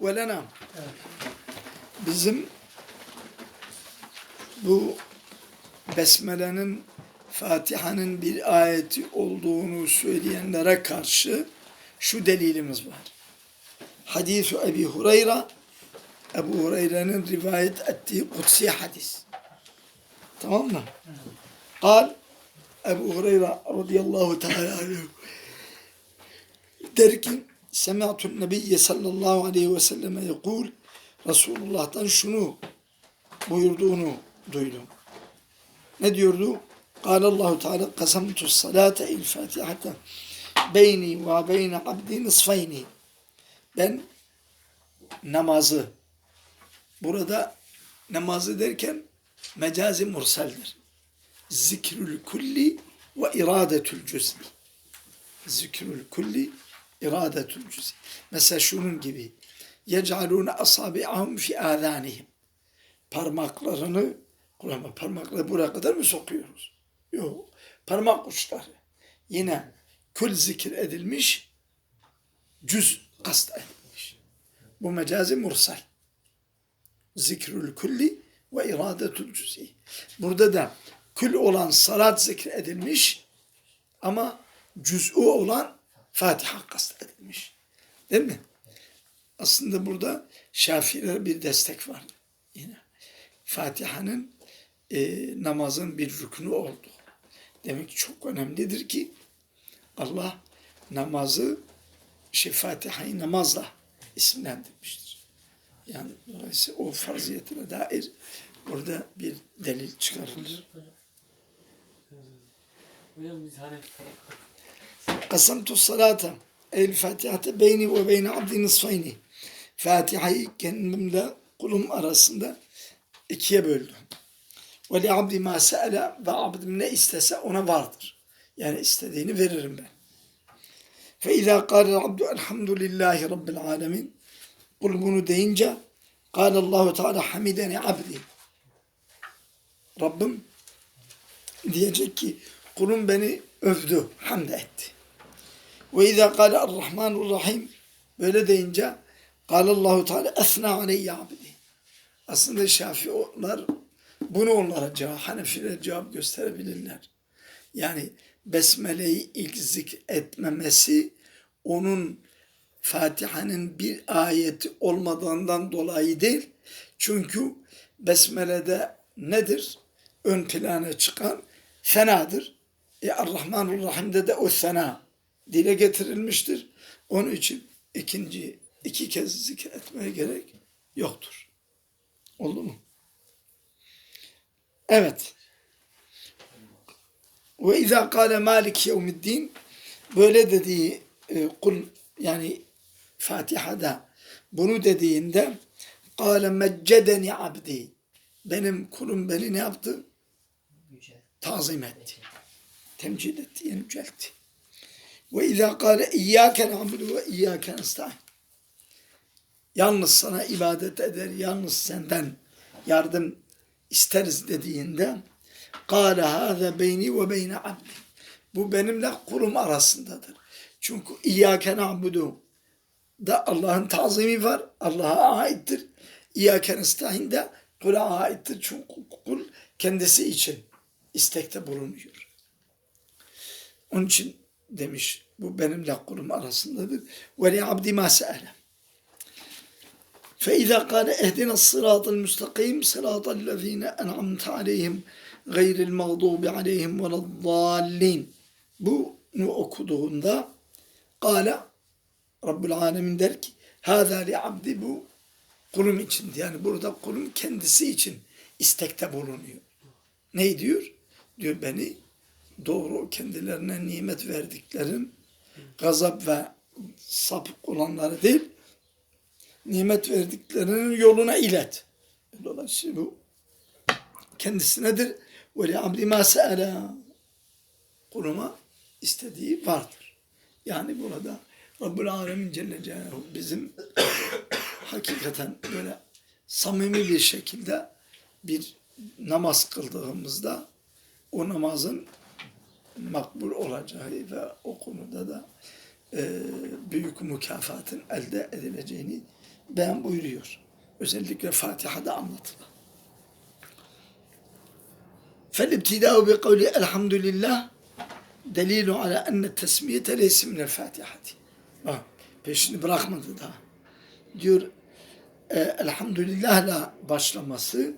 ve lena. Bizim bu Besmele'nin Fatiha'nın bir ayeti olduğunu söyleyenlere karşı şu delilimiz var. Hadis-i Ebi Hureyre Ebu Hureyre'nin rivayet ettiği kutsi hadis. Tamam mı? Kal Ebu Hureyre radıyallahu teala der ki Semi'atun nebiyye sallallahu aleyhi ve selleme yekul Resulullah'tan şunu buyurduğunu duydum. Ne diyordu? Allahu Teala kasamtu salate il fatihata beyni ve beyne abdi nisfeyni. Ben namazı burada namazı derken mecazi murseldir. Zikrül kulli ve iradetül cüz'i. Zikrül kulli iradetül cüz'i. Mesela şunun gibi. Yec'alûne asabi'ahum fi âzânihim. Parmaklarını Kur'an'a parmakları buraya kadar mı sokuyoruz? Yok. Parmak uçları. Yine kul zikir edilmiş, cüz kast edilmiş. Bu mecazi mursal. Zikrül kulli ve iradetül cüz'i. Burada da kül olan salat zikir edilmiş ama cüz'ü olan Fatiha kast edilmiş. Değil mi? Aslında burada Şafiilere bir destek var. Yine Fatiha'nın e, namazın bir rüknü oldu. Demek ki çok önemlidir ki Allah namazı şey Fatiha'yı namazla isimlendirmiştir. Yani dolayısıyla o farziyetine dair burada bir delil çıkarılır. Hocam biz hani Kasamtu salata el Fatiha'te beyni ve beyni abdi nisfayni. Fatiha'yı kendimle kulum arasında ikiye böldüm. Ve li abdi ma se'ele ve abdim ne istese ona vardır. Yani istediğini veririm ben. Fe izâ kâle abdu elhamdülillahi rabbil alemin. Kul bunu deyince kâle Allahu Teala hamideni abdi. Rabbim diyecek ki kulum beni övdü, hamd etti. Ve izâ kâle er-Rahmanur-Rahim böyle deyince Allahu Teala esnâ aleyye abdi. Aslında Şafiiler bunu onlara cevap, Hanefiler cevap gösterebilirler. Yani Besmele'yi ilk zikretmemesi onun Fatiha'nın bir ayeti olmadığından dolayı değil. Çünkü Besmele'de nedir? Ön plana çıkan fenadır. E Ar-Rahmanur Rahim'de de o sena dile getirilmiştir. Onun için ikinci iki kez zikretmeye gerek yoktur. Oldu mu? Evet. Ve izâ kâle mâlik yevmiddin böyle dediği e, kul yani Fatiha'da bunu dediğinde kâle meccedeni abdi benim kulum beni ne yaptı? Tazim etti. Temcid etti, yani yüceltti. Ve izâ kâle iyyâke nâbudu ve iyyâke nestaîn. Yalnız sana ibadet eder, yalnız senden yardım isteriz dediğinde kâle hâze beyni ve beyne abdi. Bu benimle kurum arasındadır. Çünkü iyyâke nâbudu da Allah'ın tazimi var. Allah'a aittir. İyyâke nestaîn de kula aittir. Çünkü kul kendisi için istekte bulunuyor. Onun için demiş bu benimle kulum arasındadır. Ve li abdi ma se'ele. فإذا قال اهدنا الصراط المستقيم صراط الذين أنعمت عليهم غير المغضوب عليهم ولا الضالين bunu okuduğunda قال Rabbül Alemin der ki Hâzâ li abdi bu kulum için yani burada kulum kendisi için istekte bulunuyor. Ne diyor? Diyor beni doğru kendilerine nimet verdiklerin gazap ve sapık olanları değil nimet verdiklerinin yoluna ilet. Dolayısıyla bu kendisi nedir? Ve li abdi ma se'ela kuluma istediği vardır. Yani burada Rabbül Alemin Celle Celaluhu bizim hakikaten böyle samimi bir şekilde bir namaz kıldığımızda o namazın makbul olacağı ve o konuda da e, büyük mükafatın elde edileceğini beyan buyuruyor. Özellikle Fatiha'da anlatılan. فالابتداء بقول الحمد لله دليل على أن التسمية ليس من الفاتحة. Bak, peşini bırakmadı daha. Diyor e, elhamdülillahla başlaması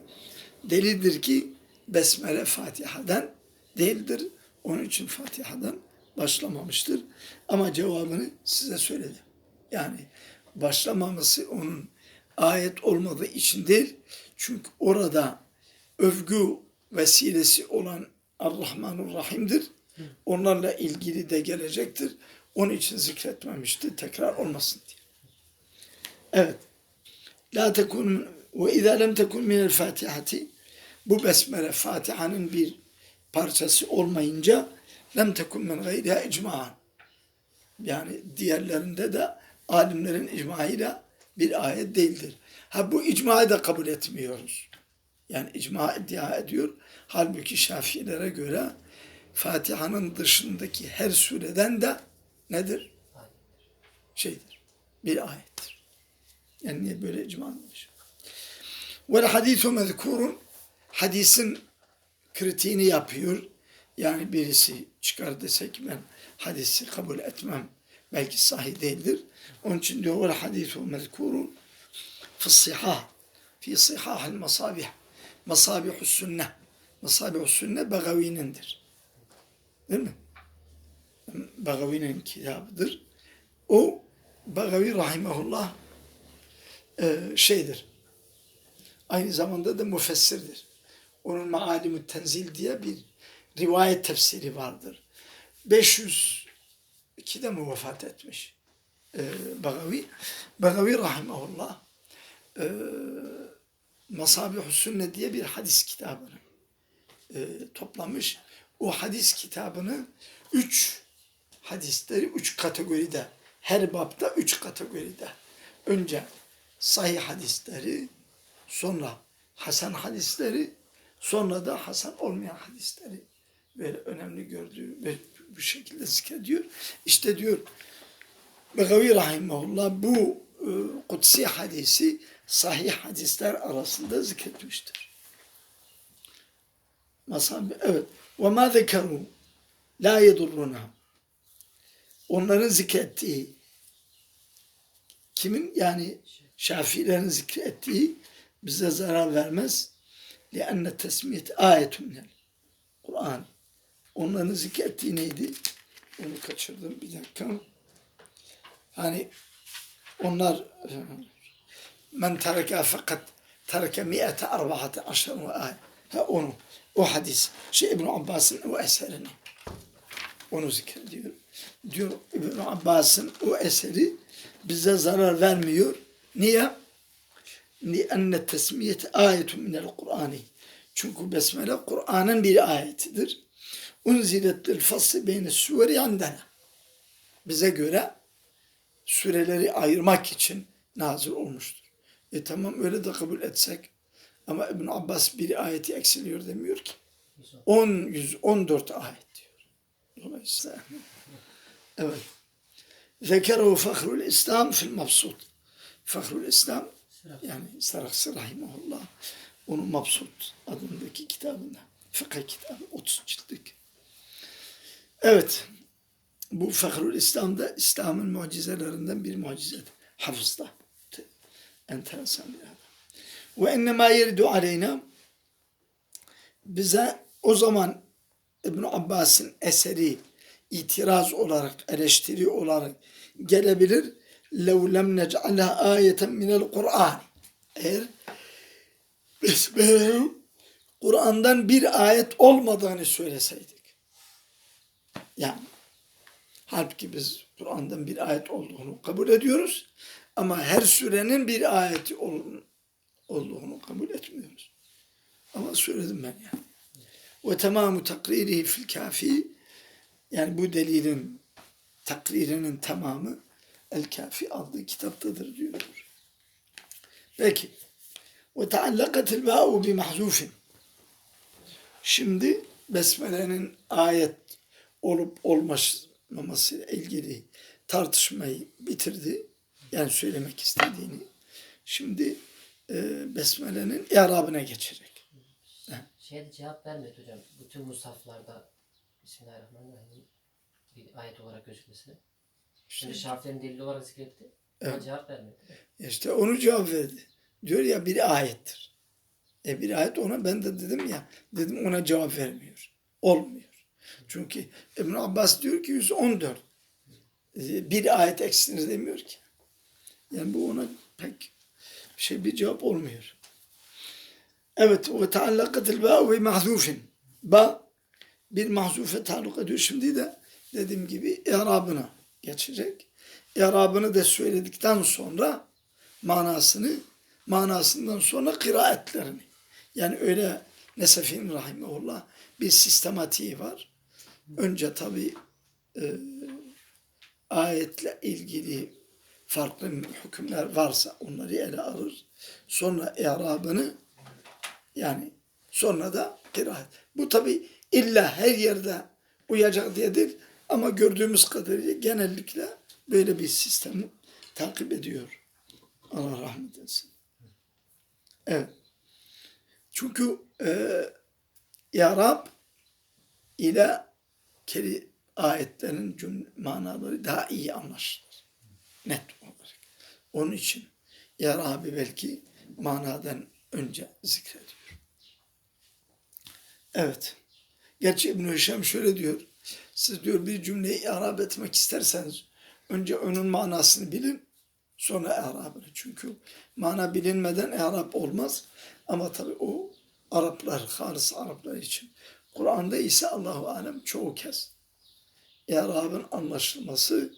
delildir ki Besmele Fatiha'dan değildir. Onun için Fatiha'dan başlamamıştır. Ama cevabını size söyledim. Yani başlamaması onun ayet olmadığı için değil. Çünkü orada övgü vesilesi olan Ar-Rahmanur Rahim'dir. Onlarla ilgili de gelecektir. Onun için zikretmemişti. Tekrar olmasın diye. Evet. La tekun ve izâ lem tekun minel Fatihati bu besmele Fatiha'nın bir parçası olmayınca lem tekun min gayriha icma'an. Yani diğerlerinde de alimlerin icmaıyla bir ayet değildir. Ha bu icmayı da kabul etmiyoruz. Yani icma iddia ediyor. Halbuki Şafiilere göre Fatiha'nın dışındaki her sureden de nedir? Şeydir. Bir ayettir. Yani niye böyle icma olmuş? Vel hadisu mezkurun hadisin kritiğini yapıyor. Yani birisi çıkar desek ben hadisi kabul etmem. Belki sahih değildir. Onun için diyor vel hadisu mezkurun fi sihah fi sihahil masabih masabihus sünne masabihus sünne Begavi'nindir. Değil mi? Begavi'nin kitabıdır. O Begavi rahimahullah e, şeydir. Aynı zamanda da müfessirdir. Onun Maalimü Tenzil diye bir rivayet tefsiri vardır. 502'de mi vefat etmiş e, Begavi? Begavi rahimahullah e, Masabih-ü Sünne diye bir hadis kitabını e, toplamış. O hadis kitabını üç hadisleri üç kategoride her bapta üç kategoride önce sahih hadisleri sonra hasan hadisleri sonra da hasan olmayan hadisleri böyle önemli gördüğü ve bu şekilde zikrediyor. İşte diyor Begavi Rahimahullah bu e, kutsi hadisi sahih hadisler arasında zikretmiştir. Masabi, evet. Ve ma zekeru la yedurruna. Onların zikrettiği kimin yani Şafiilerin zikrettiği bize zarar vermez. لِأَنَّ tesmiyet ayetun minel Kur'an. Onların zikrettiği neydi? Onu kaçırdım bir dakika. Hani onlar men tereke fakat tereke mi'ete arba'ate aşır ve ayet. Ha onu. O hadis. Şey İbn Abbas'ın o eserini. Onu zikrediyor. Diyor İbn Abbas'ın o eseri bize zarar vermiyor. Niye? لِأَنَّ tesmiyet ayetun minel Kur'ani. Çünkü Besmele Kur'an'ın bir ayetidir. Unzilet lil fasli beyne suveri andena. Bize göre süreleri ayırmak için nazil olmuştur. E tamam öyle de kabul etsek ama İbn Abbas bir ayeti eksiliyor demiyor ki. 10 114 ayet diyor. Dolayısıyla evet. Zekeru Fahrul İslam fil Mabsut. Fahrul İslam yani Saraksi Rahimahullah onun Mabsut adındaki kitabında. Fıkıh kitabı 30 ciltlik. Evet. Bu Fahrul İslam'da İslam'ın mucizelerinden bir mucizedir. Hafızda. Enteresan bir adam. Ve ennemâ yeridu aleyna bize o zaman İbn Abbas'ın eseri itiraz olarak, eleştiri olarak gelebilir. لَوْ لَمْ نَجْعَلَهَا آيَةً مِنَ الْقُرْآنِ Eğer Besmele'nin Kur'an'dan bir ayet olmadığını söyleseydik. Yani halbuki biz Kur'an'dan bir ayet olduğunu kabul ediyoruz. Ama her sürenin bir ayeti olduğunu kabul etmiyoruz. Ama söyledim ben yani. Ve tamamu takririhi fil kafi yani bu delilin takririnin tamamı El Kafi adlı kitaptadır diyor. Peki. Ve taallakatil ba'u bi mahzufin. Şimdi Besmele'nin ayet olup olmaması ile ilgili tartışmayı bitirdi. Yani söylemek istediğini. Şimdi e, Besmele'nin i'rabına geçecek. Şeyde cevap vermedi hocam. Bütün musaflarda Bismillahirrahmanirrahim bir ayet olarak gözükmesine. Şimdi şartların delili olarak zikretti. Evet. cevap vermedi. İşte onu cevap verdi. Diyor ya bir ayettir. E bir ayet ona ben de dedim ya dedim ona cevap vermiyor. Olmuyor. Çünkü İbn Abbas diyor ki 114. E, Bir ayet eksiniz demiyor ki. Yani bu ona pek şey bir cevap olmuyor. Evet ve taallakatil ba ve mahzufin. Ba bir mahzufe taalluk ediyor. Şimdi de dediğim gibi i'rabına geçecek. İ'rabını da söyledikten sonra manasını manasından sonra kıraatlerini. Yani öyle Nesefin Rahimullah bir sistematiği var. Önce tabi e, ayetle ilgili farklı hükümler varsa onları ele alır. Sonra i'rabını yani sonra da kıraat. Bu tabi illa her yerde uyacak diye ama gördüğümüz kadarıyla genellikle böyle bir sistemi takip ediyor. Allah rahmet etsin. Evet. Çünkü e, İrab ile keli ayetlerin cümle manaları daha iyi anlaşılır. Net olarak. Onun için İrab'ı belki manadan önce zikrediyor. Evet. Gerçi İbn-i şöyle diyor. Siz diyor bir cümleyi İrab etmek isterseniz önce onun manasını bilin sonra İrabını. Çünkü mana bilinmeden İrab olmaz. Ama tabi o Araplar, halis Araplar için. Kur'an'da ise Allahu Alem çoğu kez İrab'ın anlaşılması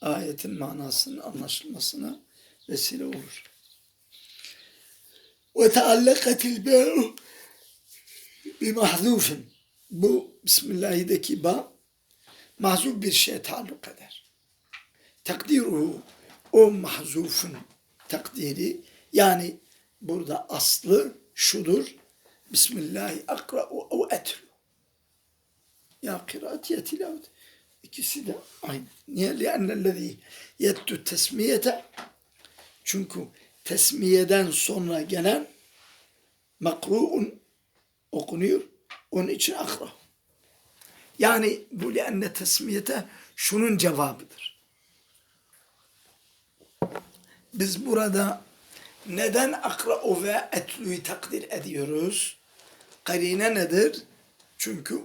ayetin manasının anlaşılmasına vesile olur. Ve teallakatil ba'u bimahzufin. Bu Bismillah'deki ba mahzuf bir şeye taalluk eder. Takdiruhu o mahzufun takdiri yani burada aslı şudur. Bismillahi akra'u ev etlu. Ya kıraat ya tilavet. İkisi de aynı. Niye? Liannellezî yettü tesmiyete çünkü tesmiyeden sonra gelen makru'un okunuyor. Onun için akra. Yani bu lianne tesmiyete şunun cevabıdır. Biz burada neden akra ve etluyu takdir ediyoruz? Karine nedir? Çünkü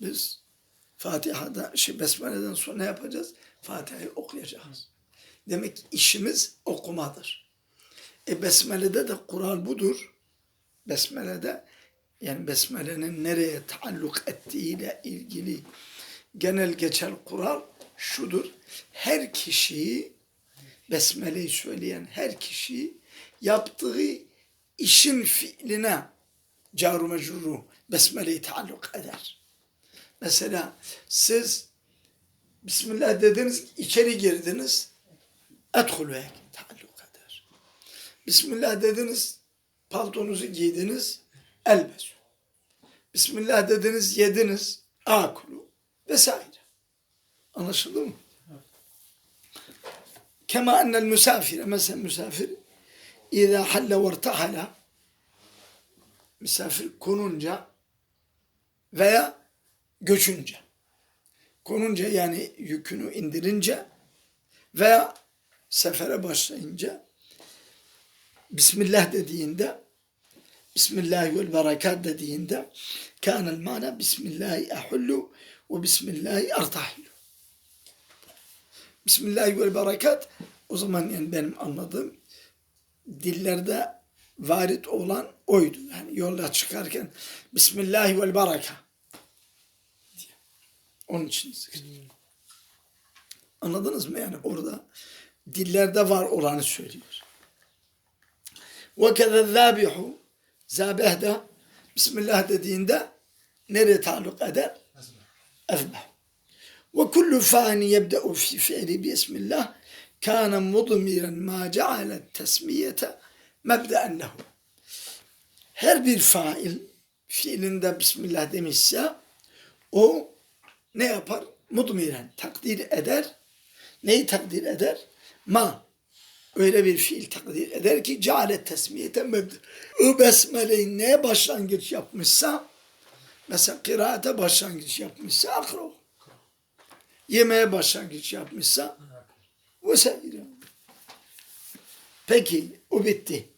biz Fatiha'da, şey Besmele'den sonra ne yapacağız? Fatiha'yı okuyacağız. Demek ki işimiz okumadır. E Besmele'de de Kur'an budur. Besmele'de yani Besmele'nin nereye taalluk ettiğiyle ilgili genel geçer kural şudur. Her kişiyi Besmele'yi söyleyen her kişi yaptığı işin fiiline caru mecruru Besmele'yi taalluk eder. Mesela siz Bismillah dediniz, içeri girdiniz. Edhulü'ye taalluk eder. Bismillah dediniz, paltonuzu giydiniz. Elbesu. Bismillah dediniz, yediniz. Akulu. Vesaire. Anlaşıldı mı? Kema ennel misafire, mesela misafir, İza halle vertahala, misafir konunca veya göçünce, konunca yani yükünü indirince veya sefere başlayınca Bismillah dediğinde Bismillahi vel berekat dediğinde kânel mana Bismillahi ahullu ve Bismillahi artahillu. Bismillahi vel berekat o zaman yani benim anladığım dillerde varit olan oydu. Yani yolda çıkarken Bismillahi vel bereka. Onun için. Anladınız mı yani orada dillerde var olanı söylüyor. Keze zâbihu Zabeh de Bismillah dediğinde nereye taalluk eder? Ezbeh. Ve kullu fani yebde'u fi fi'li bi ismillah kana mudmiren ma ceale tesmiyete mebde'en lehu. Her bir fail fiilinde Bismillah demişse o ne yapar? Mudmiren takdir eder. Neyi takdir eder? Ma öyle bir fiil takdir eder ki cealet tesmiyeten mebde. O besmeleyi neye başlangıç yapmışsa mesela kıraate başlangıç yapmışsa akro. Yemeğe başlangıç yapmışsa vesaire. Peki o bitti.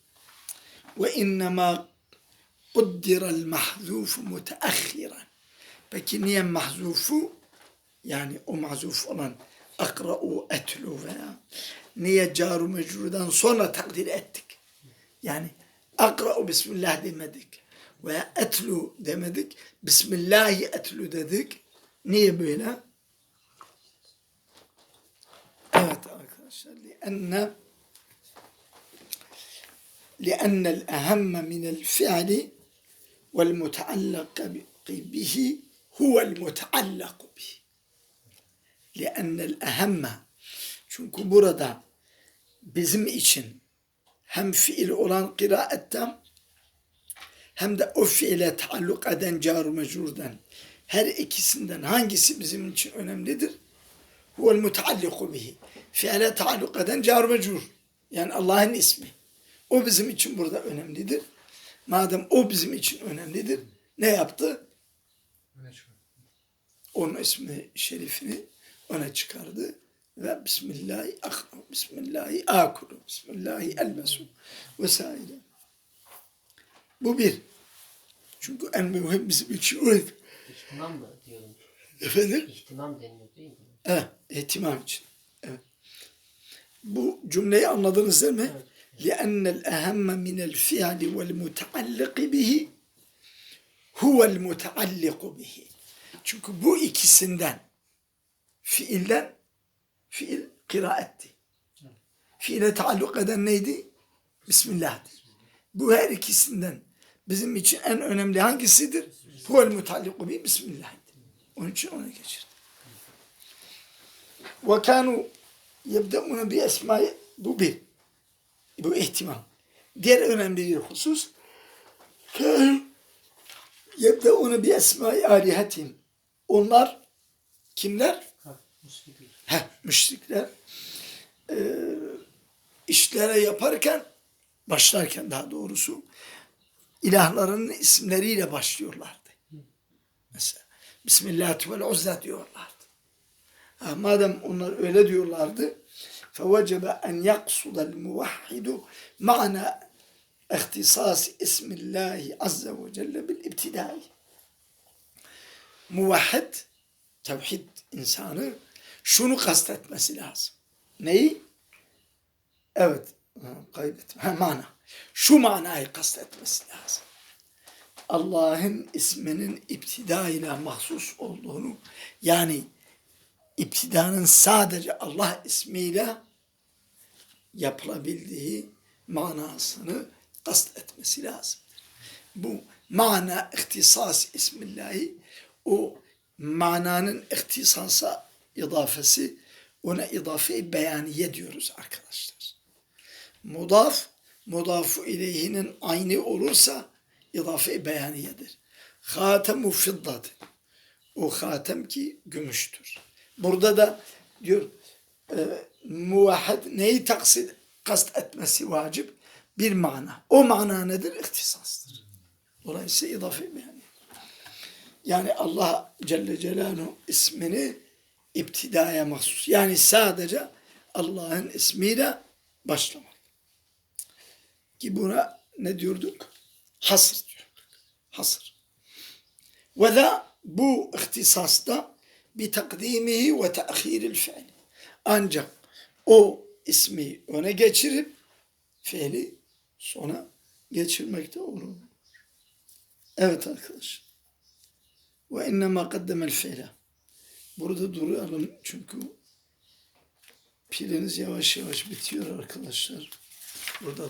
Ve innema kuddiral mahzufu muteahhiren. Peki niye mahzufu? Yani o mahzuf olan akra'u etlu veya niye caru mecrudan sonra takdir ettik? Yani akra'u bismillah demedik veya etlu demedik. Bismillahi etlu dedik. Niye böyle? Evet arkadaşlar. لأن لأن الأهم من الفعل والمتعلق به هو المتعلق به. لأن الأهم çünkü burada bizim için hem fiil olan kıraatten hem de o fiile taalluk eden car mecrurdan her ikisinden hangisi bizim için önemlidir? Huvel mutealliku bihi. Fiile taalluk eden car mecrur. Yani Allah'ın ismi. O bizim için burada önemlidir. Madem o bizim için önemlidir, ne yaptı? Onun ismi şerifini öne çıkardı ve Bismillahi akra, Bismillahi akulu, Bismillahi elbesu vesaire. Bu bir. Çünkü en mühim bizim için o. İhtimam mı diyorum? Efendim? İhtimam deniyor değil mi? Evet, ihtimam için. Evet. Bu cümleyi anladınız değil mi? لأن الأهم من الفعل والمتعلق به هو المتعلق به. Çünkü bu ikisinden fiilden fiil kıraatti. Fiile taalluk eden neydi? Bismillah'tı. Bu her ikisinden bizim için en önemli hangisidir? Huvel mutalliku bi Bismillah'tı. Onun için ona geçirdi. Ve kanu yebde'una bi esmai bu bir. Bu ihtimam. Diğer önemli bir husus kanu yebde'una bi esmai alihatim. Onlar kimler? Heh, müşrikler e, işlere yaparken başlarken daha doğrusu ilahlarının isimleriyle başlıyorlardı. Mesela Bismillah vel Uzza diyorlardı. Ha, madem onlar öyle diyorlardı فَوَجَبَ أَنْ يَقْصُدَ الْمُوَحِّدُ مَعْنَا اختصاص اسم الله عز وجل بالابتداء muvahhid, tevhid insanı şunu kastetmesi lazım. Neyi? Evet. Ha, mana. Şu manayı kastetmesi lazım. Allah'ın isminin iptida ile mahsus olduğunu, yani iptidanın sadece Allah ismiyle yapılabildiği manasını kastetmesi lazım. Bu mana ihtisas ismillahi o mananın ihtisasa idafesi ona idafe beyaniye diyoruz arkadaşlar. Mudaf, mudafu ileyhinin aynı olursa idafe beyaniyedir. Hatemu fiddat. O hatem ki gümüştür. Burada da diyor e, muvahhid neyi taksit, kast etmesi vacip? Bir mana. O mana nedir? İhtisastır. Dolayısıyla idafe beyaniye. Yani Allah Celle Celaluhu ismini iptidaya mahsus. Yani sadece Allah'ın ismiyle başlamak. Ki buna ne diyorduk? Hasır diyorduk. Hasır. Ve da bu ihtisasta bir takdimihi ve te'khiril fiil. Ancak o ismi öne geçirip fiili sona geçirmekte olur. Evet arkadaşlar. Ve innema kaddemel fiile. Burada duralım çünkü piliniz yavaş yavaş bitiyor arkadaşlar. Burada